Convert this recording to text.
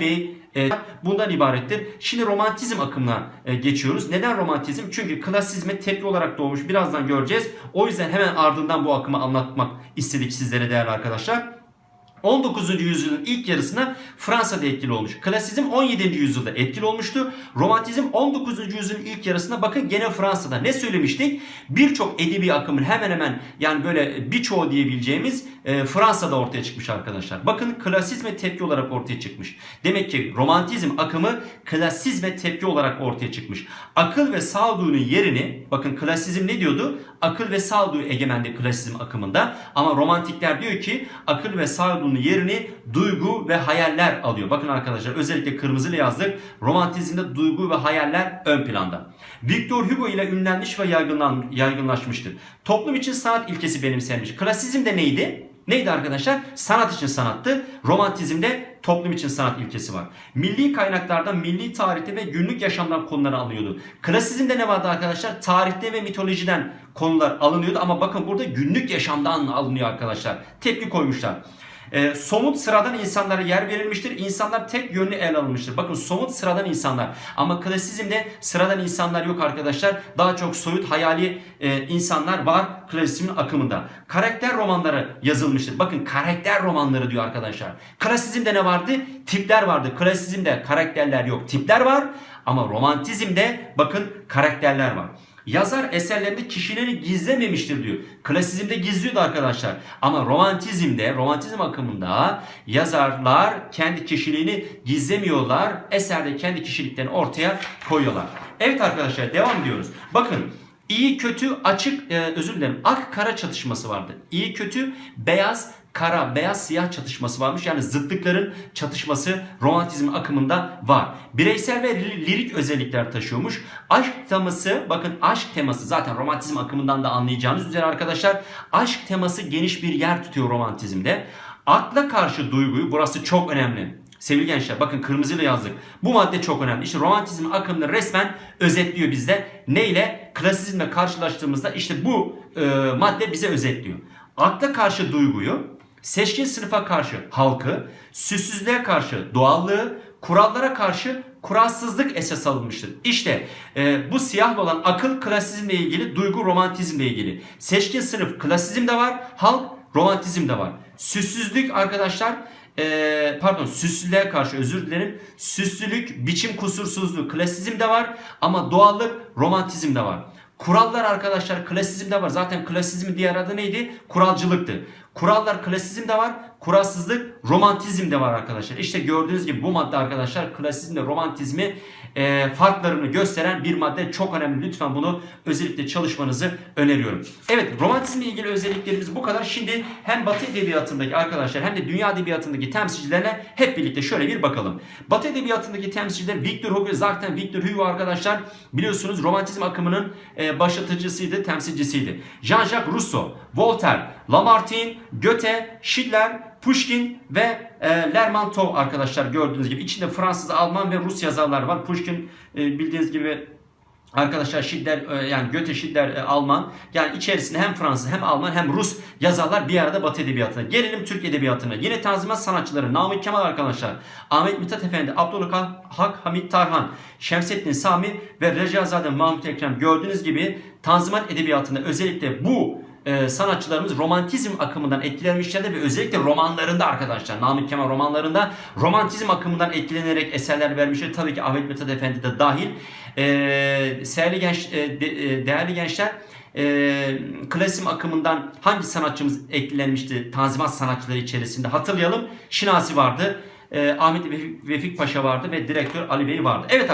Bey e, bundan ibarettir. Şimdi romantizm akımına e, geçiyoruz. Neden romantizm? Çünkü klasizme tepki olarak doğmuş. Birazdan göreceğiz. O yüzden hemen ardından bu akımı anlatmak istedik sizlere değerli arkadaşlar. 19. yüzyılın ilk yarısına Fransa'da etkili olmuş. Klasizm 17. yüzyılda etkili olmuştu. Romantizm 19. yüzyılın ilk yarısına bakın gene Fransa'da. Ne söylemiştik? Birçok edebi akımın hemen hemen yani böyle birçoğu diyebileceğimiz e, Fransa'da ortaya çıkmış arkadaşlar. Bakın klasizme tepki olarak ortaya çıkmış. Demek ki romantizm akımı klasizme tepki olarak ortaya çıkmış. Akıl ve sağduyunun yerini bakın klasizm ne diyordu? Akıl ve sağduyu egemendi klasizm akımında. Ama romantikler diyor ki akıl ve sağduyunun yerini duygu ve hayaller alıyor. Bakın arkadaşlar özellikle kırmızıyla yazdık. Romantizmde duygu ve hayaller ön planda. Victor Hugo ile ünlenmiş ve yaygınlan, yaygınlaşmıştır. Toplum için sanat ilkesi benimsenmiş. Klasizm de neydi? Neydi arkadaşlar? Sanat için sanattı. Romantizmde toplum için sanat ilkesi var. Milli kaynaklardan, milli tarihte ve günlük yaşamdan konular alınıyordu. Klasizmde ne vardı arkadaşlar? Tarihte ve mitolojiden konular alınıyordu ama bakın burada günlük yaşamdan alınıyor arkadaşlar. Tepki koymuşlar. Ee, somut sıradan insanlara yer verilmiştir. İnsanlar tek yönlü ele alınmıştır. Bakın somut sıradan insanlar. Ama klasizmde sıradan insanlar yok arkadaşlar. Daha çok soyut hayali e, insanlar var klasizmin akımında. Karakter romanları yazılmıştır. Bakın karakter romanları diyor arkadaşlar. Klasizmde ne vardı? Tipler vardı. Klasizmde karakterler yok. Tipler var. Ama romantizmde bakın karakterler var. Yazar eserlerinde kişileri gizlememiştir diyor. Klasizmde gizliyordu arkadaşlar. Ama romantizmde, romantizm akımında yazarlar kendi kişiliğini gizlemiyorlar. Eserde kendi kişiliklerini ortaya koyuyorlar. Evet arkadaşlar devam ediyoruz. Bakın iyi kötü açık e, özür dilerim ak kara çatışması vardı. İyi kötü beyaz kara, beyaz, siyah çatışması varmış. Yani zıtlıkların çatışması romantizm akımında var. Bireysel ve li- lirik özellikler taşıyormuş. Aşk teması, bakın aşk teması zaten romantizm akımından da anlayacağınız üzere arkadaşlar. Aşk teması geniş bir yer tutuyor romantizmde. Akla karşı duyguyu, burası çok önemli. Sevgili gençler bakın kırmızıyla yazdık. Bu madde çok önemli. İşte romantizm akımını resmen özetliyor bizde. Ne ile? Klasizmle karşılaştığımızda işte bu e, madde bize özetliyor. Akla karşı duyguyu, seçkin sınıfa karşı halkı, süssüzlüğe karşı doğallığı, kurallara karşı kuralsızlık esas alınmıştır. İşte e, bu siyahlı olan akıl klasizmle ilgili, duygu romantizmle ilgili. Seçkin sınıf klasizm de var, halk romantizm de var. Süssüzlük arkadaşlar e, pardon süslülüğe karşı özür dilerim. Süslülük, biçim kusursuzluğu klasizm de var ama doğallık romantizm de var. Kurallar arkadaşlar klasizmde var. Zaten klasizmin diğer adı neydi? Kuralcılıktı. Kurallar klasizmde var. Kuralsızlık romantizmde var arkadaşlar. İşte gördüğünüz gibi bu madde arkadaşlar klasizmle romantizmi e, farklarını gösteren bir madde. Çok önemli. Lütfen bunu özellikle çalışmanızı öneriyorum. Evet romantizmle ilgili özelliklerimiz bu kadar. Şimdi hem Batı edebiyatındaki arkadaşlar hem de dünya edebiyatındaki temsilcilerine hep birlikte şöyle bir bakalım. Batı edebiyatındaki temsilciler Victor Hugo zaten Victor Hugo arkadaşlar biliyorsunuz romantizm akımının e, başlatıcısıydı, temsilcisiydi. Jean-Jacques Rousseau, Voltaire, Lamartine, Goethe, Schiller, Pushkin ve e, Lermontov arkadaşlar gördüğünüz gibi içinde Fransız, Alman ve Rus yazarlar var. Pushkin e, bildiğiniz gibi Arkadaşlar Schiller e, yani Goethe Schiller e, Alman yani içerisinde hem Fransız hem Alman hem Rus yazarlar bir arada Batı edebiyatına. Gelelim Türk edebiyatına. Yine Tanzimat sanatçıları Namık Kemal arkadaşlar. Ahmet Mithat Efendi, Abdülhak Hamit Tarhan, Şemsettin Sami ve Recaizade Mahmut Ekrem gördüğünüz gibi Tanzimat edebiyatında özellikle bu e, sanatçılarımız romantizm akımından etkilenmişlerdi ve özellikle romanlarında arkadaşlar Namık Kemal romanlarında romantizm akımından etkilenerek eserler vermişler. Tabii ki Ahmet Mithat Efendi de dahil. E, değerli, genç, e, de, e, değerli gençler e, klasizm akımından hangi sanatçımız etkilenmişti Tanzimat sanatçıları içerisinde hatırlayalım. Şinasi vardı. E, Ahmet Vefik Paşa vardı ve direktör Ali Bey vardı. Evet